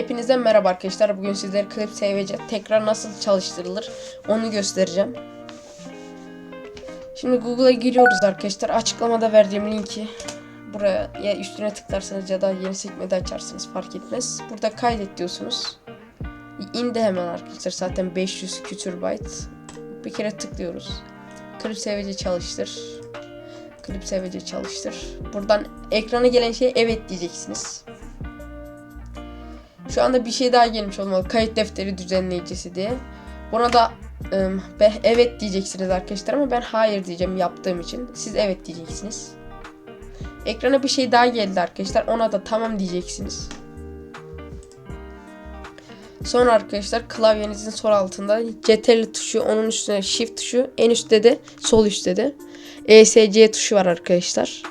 Hepinize merhaba arkadaşlar. Bugün sizlere Clip SVC tekrar nasıl çalıştırılır onu göstereceğim. Şimdi Google'a giriyoruz arkadaşlar. Açıklamada verdiğim linki buraya ya üstüne tıklarsanız ya da yeni sekmede açarsınız fark etmez. Burada kaydet diyorsunuz. İndi hemen arkadaşlar. Zaten 500 küsür byte. Bir kere tıklıyoruz. Clip SVC çalıştır. Clip SVC çalıştır. Buradan ekrana gelen şeye evet diyeceksiniz. Şu anda bir şey daha gelmiş olmalı. Kayıt defteri düzenleyicisi diye. Buna da ım, be, evet diyeceksiniz arkadaşlar ama ben hayır diyeceğim yaptığım için. Siz evet diyeceksiniz. Ekrana bir şey daha geldi arkadaşlar. Ona da tamam diyeceksiniz. Sonra arkadaşlar klavyenizin sol altında CTRL tuşu, onun üstüne Shift tuşu, en üstte de sol üstte de ESC tuşu var arkadaşlar.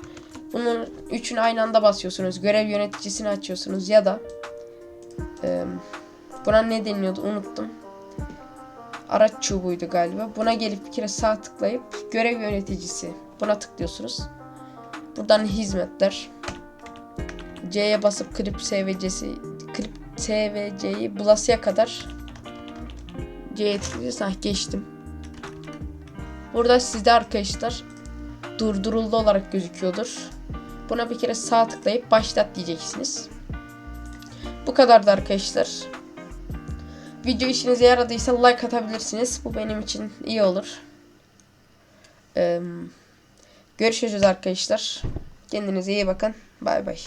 Bunun üçünü aynı anda basıyorsunuz. Görev yöneticisini açıyorsunuz ya da e, buna ne deniyordu unuttum. Araç çubuğuydu galiba. Buna gelip bir kere sağ tıklayıp görev yöneticisi buna tıklıyorsunuz. Buradan hizmetler. C'ye basıp klip SVC'si klip SVC'yi bulasıya kadar C'ye tıklıyorsunuz. Ah geçtim. Burada sizde arkadaşlar durduruldu olarak gözüküyordur. Buna bir kere sağ tıklayıp başlat diyeceksiniz. Bu kadardı arkadaşlar. Video işinize yaradıysa like atabilirsiniz. Bu benim için iyi olur. Ee, görüşürüz arkadaşlar. Kendinize iyi bakın. Bay bay.